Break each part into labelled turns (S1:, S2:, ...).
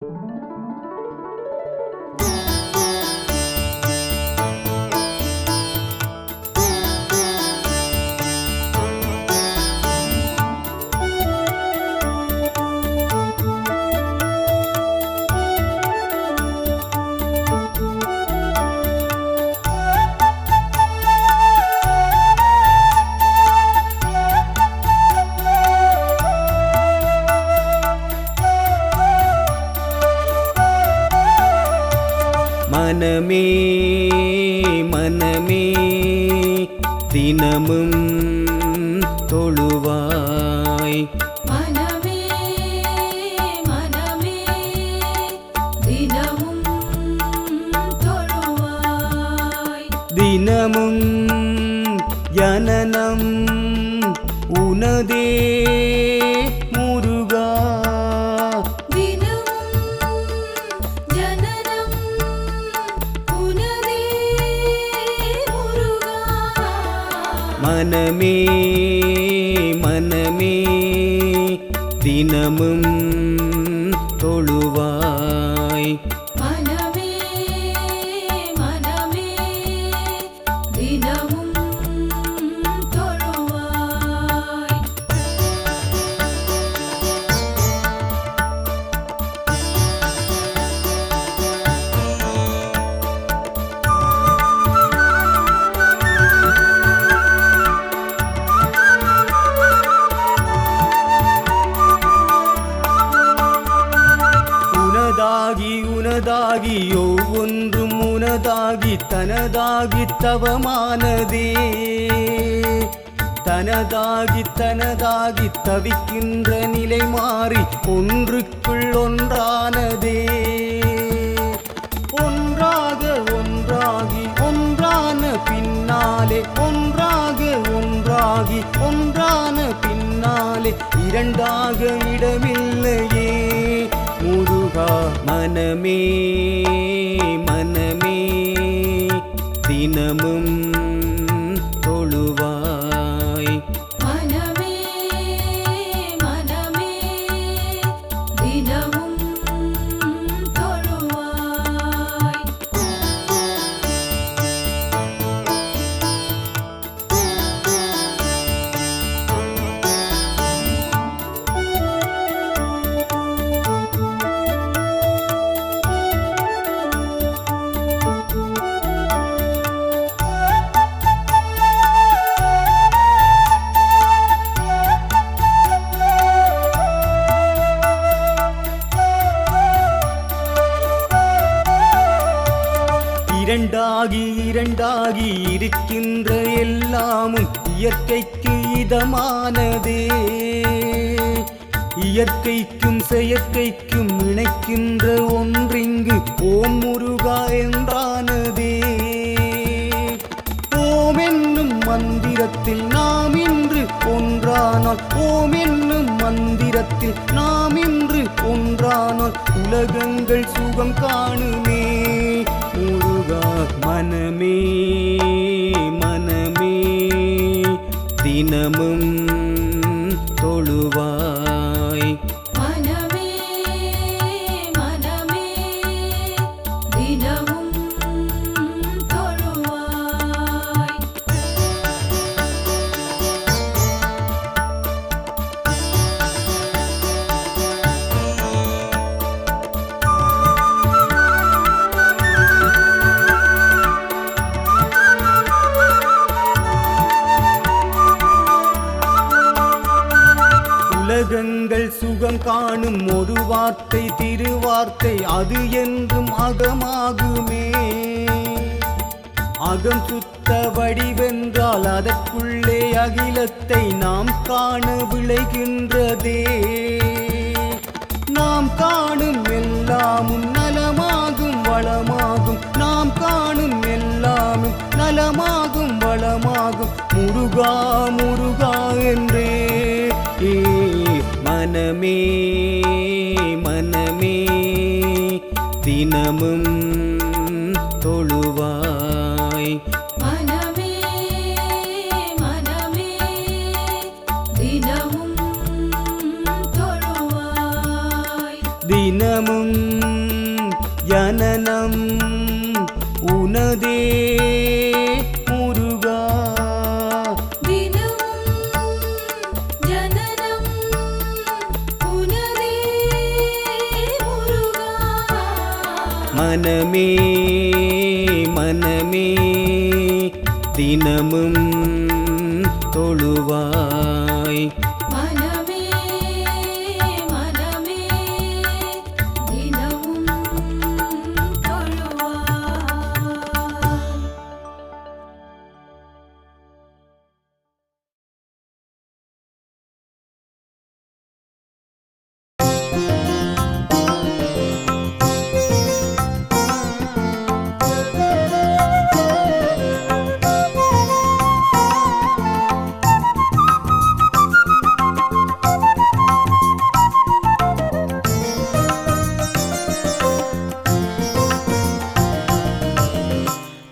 S1: 「なに
S2: それ? தினமும்
S1: யனனம் உனதே. தனதாகி ஒவ்வொன்று முனதாகி தனதாகி தவமானதே. தனதாகி தனதாகி தவிக்கின்ற நிலை மாறி ஒன்றுக்குள் ஒன்றானதே. ஒன்றாக ஒன்றாகி ஒன்றான பின்னாலே ஒன்றாக ஒன்றாகி ஒன்றான பின்னாலே இரண்டாக இடமில்லை முருகா மனமே மனமே தினமும் தொழுவா ஓம் என்னும் மந்திரத்தில் நாம் இன்று ஒன்றானால் உலகங்கள் சுகம் காணுமே. முருகா மனமே மனமே தினமும் தொழுவார் வார்த்தை திருவார்த்தை அது என்றும் அகமாகுமே. அகம் சுத்த வடிவென்றால் அதற்குள்ளே அகிலத்தை நாம் காண விளைகின்றதே. நாம் காணும் எல்லாமும் நலமாகும் வளமாகும். நாம் காணும் எல்லாமும் நலமாகும் வளமாகும். முருகா முருகா என்றே. ஏ மனமே மனமே தினமும் தொழுவாய்.
S2: மனமே மனமே தினமும்
S1: தினமும் ஜனனம் மனமே மனமே தினமும் தொழுவாய்.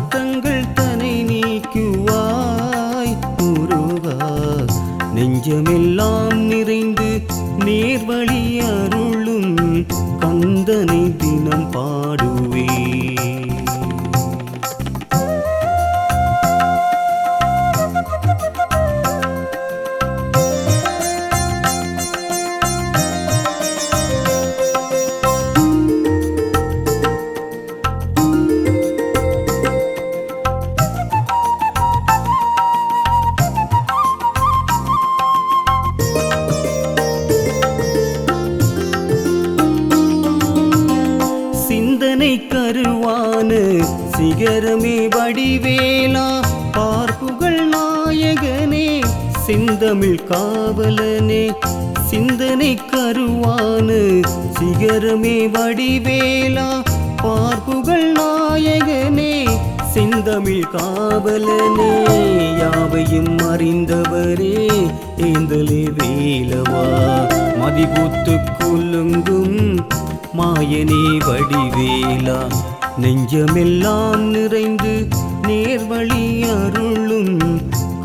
S1: கஷ்டங்கள் தனை நீக்குவாய். குருவா நெஞ்சமெல்லாம் நிறைந்து நேர்வழி அருளும் கந்தனை தினம் பாடும். காவலனே சிந்தனை கருவான சிகரமே வடிவேலா பார்ப்புகள் நாயகனே செந்தமிழ் காவலனே யாவையும் அறிந்தவரே ஏந்தலே வேலவா மதிபூத்து குலுங்கும் மாயனே வடிவேலா நெஞ்சமெல்லாம் நிறைந்து நேர்வழி அருளும்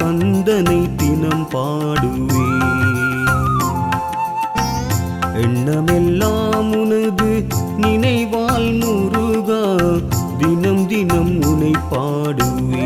S1: கந்தனை தினம் பாடுவே எண்ணமெல்லாம் உனது நினைவால் முருகா தினம் தினம் உனை பாடுவே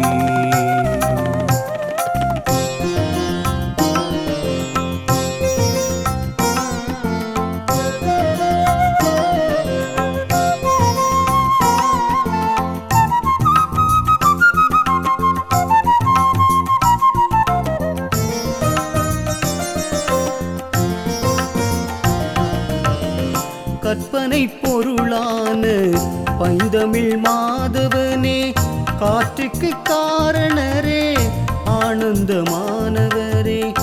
S1: தமிழ் மாதவனே காற்றுக்கு காரணரே ஆனந்தமானவரே.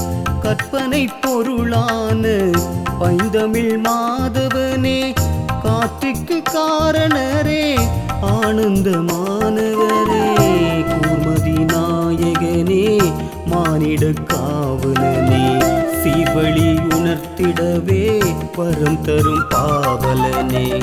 S1: கற்பனை பொருளான பைந்தமிழ் மாதவனே காற்றுக்கு காரணரே ஆனந்தமானவரே. கூர்மதி நாயகனே மானிட காவலனே சீவழி உணர்த்திடவே வரம் தரும் பாவலனே.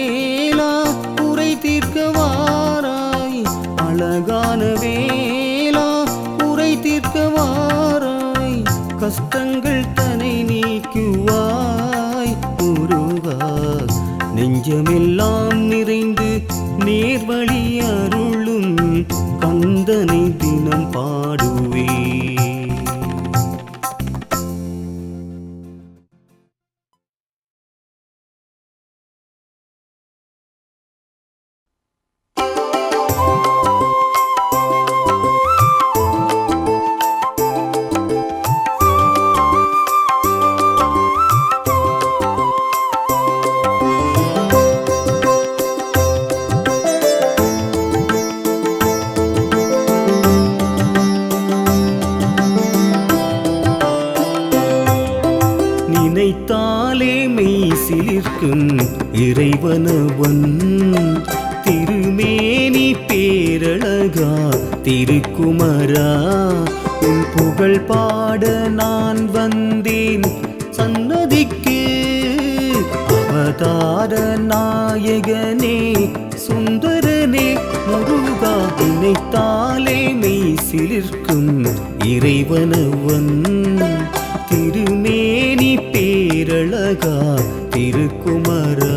S1: கஷ்டங்கள் தனை நீக்குவாய். முருகா நெஞ்சமெல்லாம் நிறைந்து நேர்வழி அருளும் கந்தனை தினம் பாடும் நினைத்தாலே மெய் சிலிர்க்கும் இறைவனவன். திருமேனி பேரழகா திருக்குமரா உன் புகழ் பாட நான் வந்தேன். சன்னதிக்கு அவதார நாயகனே சுந்தரனே முருகா நினைத்தாலே மெய் சிலிர்க்கும் இறைவனவன். திருமேனி பேரழகா திருக்குமரா.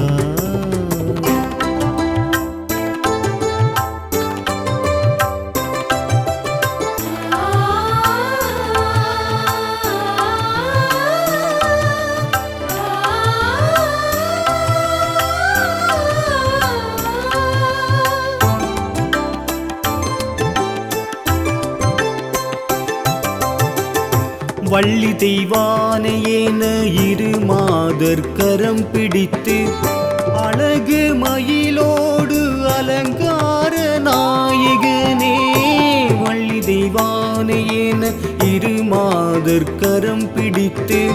S1: வள்ளி தெய்வானையேன இரு மாதர் கரம் பிடித்து அழகு மயிலோடு அலங்கார நாயகனே. வள்ளி தெய்வானையேன இரு மாதர் கரம் பிடித்து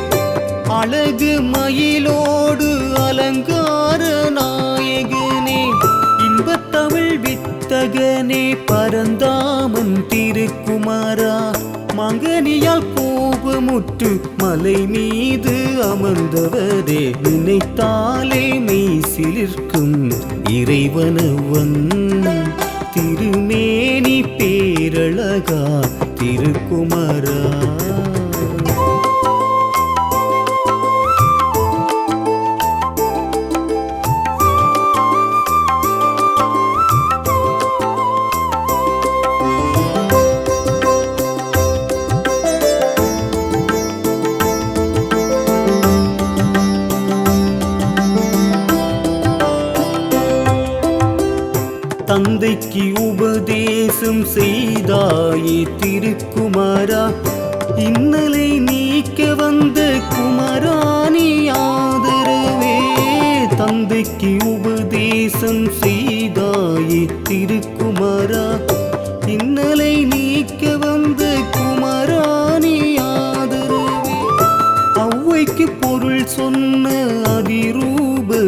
S1: அழகு மயிலோடு அலங்கார நாயகனே. இன்பத்தமிழ் வித்தகனே பரந்தாமன் திருக்குமாரா. மாங்கனியால் கோபு முற்று மலை மீது அமர்ந்தவரே நினைத்தாலே மெய் சிலிர்க்கும் இறைவனவன் திருமேனி பேரழகா திருக்குமார்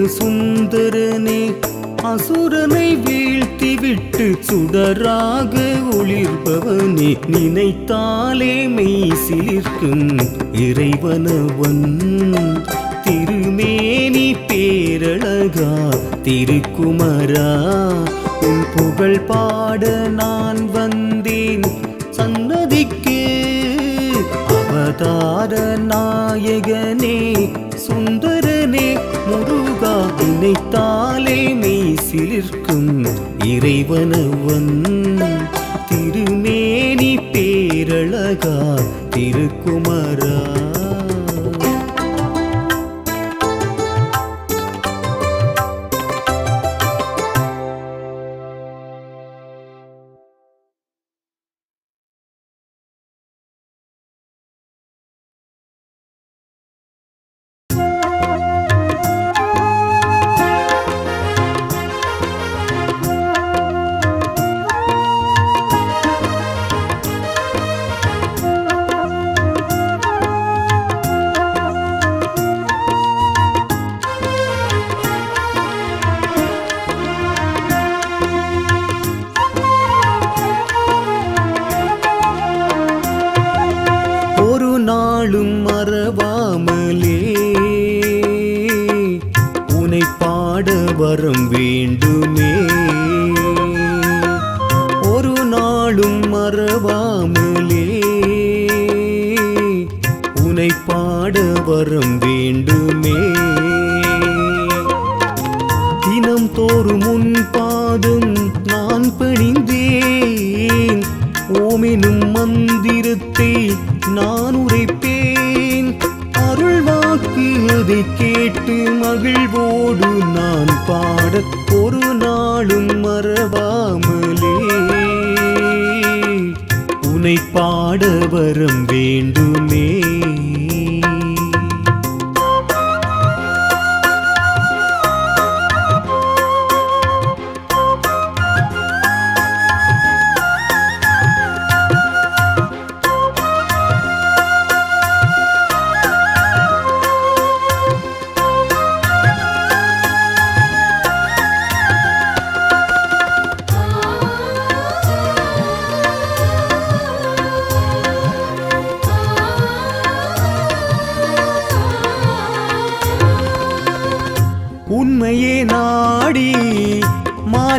S1: சுந்தரனே அசுரனை வீழ்த்திவிட்டு சுடராக ஒளிர்பவனே நினைத்தாலே மெய் சிலிர்க்கும் இறைவனவன். திருமேனி பேரழகா திருக்குமரா உன் புகழ் பாட நான் வந்த அவதார நாயகனே சுந்தரனே முருகா நினைத்தாலே மெய் சிலிர்க்கும் இறைவனவன். திருமேனி பேரழகா திருக்குமரா வேண்டுமே. தினம் தோறும் உன் பாதம் நான் பணிந்தேன். ஓமெனும் மந்திரத்தை நான் உரைப்பேன். அருள் வாக்கு அதை கேட்டு மகிழ்வோடு நான் பாட ஒரு நாளும் மறவாமலே. உனை பாட வரம் வேண்டுமே.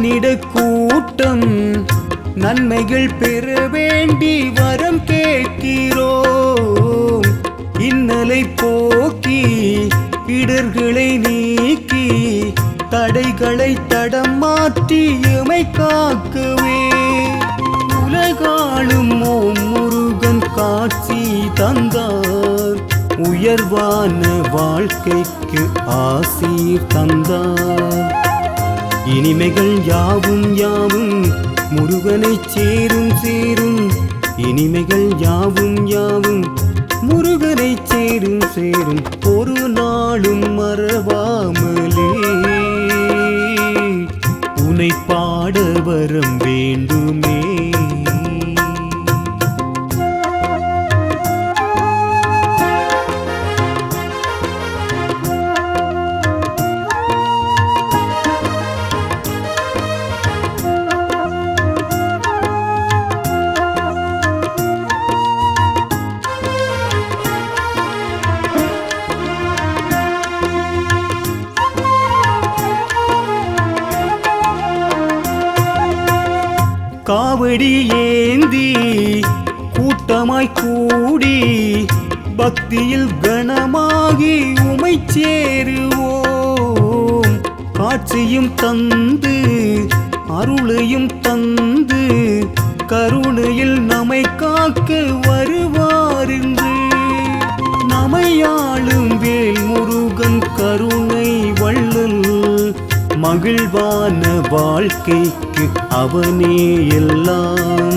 S1: மானிட கூட்டம் நன்மைகள் பெற வேண்டி வரம் கேட்கிறோம் இன்னலை போக்கி இடர்களை நீக்கி தடைகளை தடம் மாற்றி எமை காக்குவே. உலகாளும் ஓம் முருகன் காட்சி தந்தார். உயர்வான வாழ்க்கைக்கு ஆசீர் தந்தார். இனிமைகள் யாவும் யாவும் முருகனை சேரும் சேரும். இனிமைகள் யாவும் யாவும் முருகனை சேரும் சேரும். ஒரு நாளும் மறவாமலே. உனை பாட வரம் வேண்டுமே. கொடி ஏந்தி கூட்டமாய் கூடி பக்தியில் கணமாகி உமை சேருவோம். காட்சியும் தந்து அருளையும் தந்து கருணையில் நம்மை காக்க வருவாருந்து நமையாளும் வேல் முருகன் கருணை வள்ளல் மகிழ்வான வாழ்க்கை எனக்கு அவனே எல்லாம்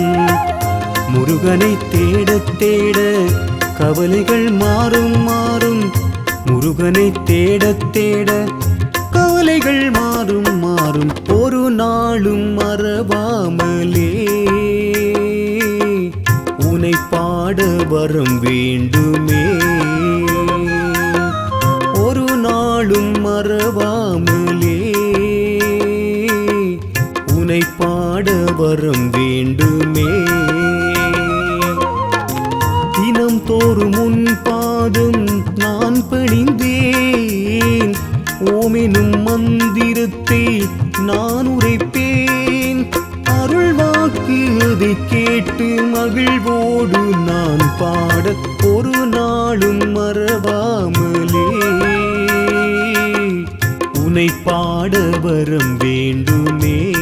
S1: முருகனை தேட தேட கவலைகள் மாறும் மாறும். முருகனை தேட தேட கவலைகள் மாறும் மாறும். ஒரு நாளும் மறவாமலே. உனை பாட வரம் வேண்டுமே. ஒரு நாளும் மறவாமல். வரம் வேண்டுமே. தினம் தோறும் உன் பாதம் நான் பணிந்தேன். ஓமெனும் மந்திரத்தை நான் உரைப்பேன். அருள் வாக்கு அதை கேட்டு மகிழ்வோடு நான் பாட ஒரு நாளும் மறவாமலே. உனை பாட வரம் வேண்டுமே.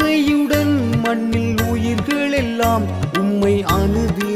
S1: ஆசையுடன் மண்ணில் உயிர்கள் எல்லாம் உம்மை அணுகி.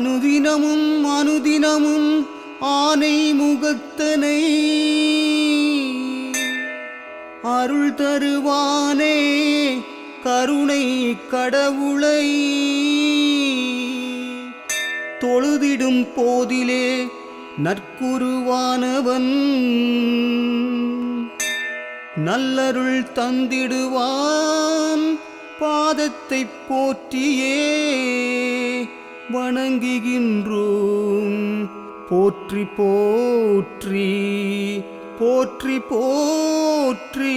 S2: அனுதினமும் அனுதினமும் ஆனை முகத்தனை. அருள் தருவானே கருணை கடவுளை. தொழுதிடும் போதிலே நற்குருவானவன். நல்லருள் தந்திடுவான் பாதத்தை போற்றியே. வணங்குகின்றோம். போற்றி போற்றி போற்றி போற்றி.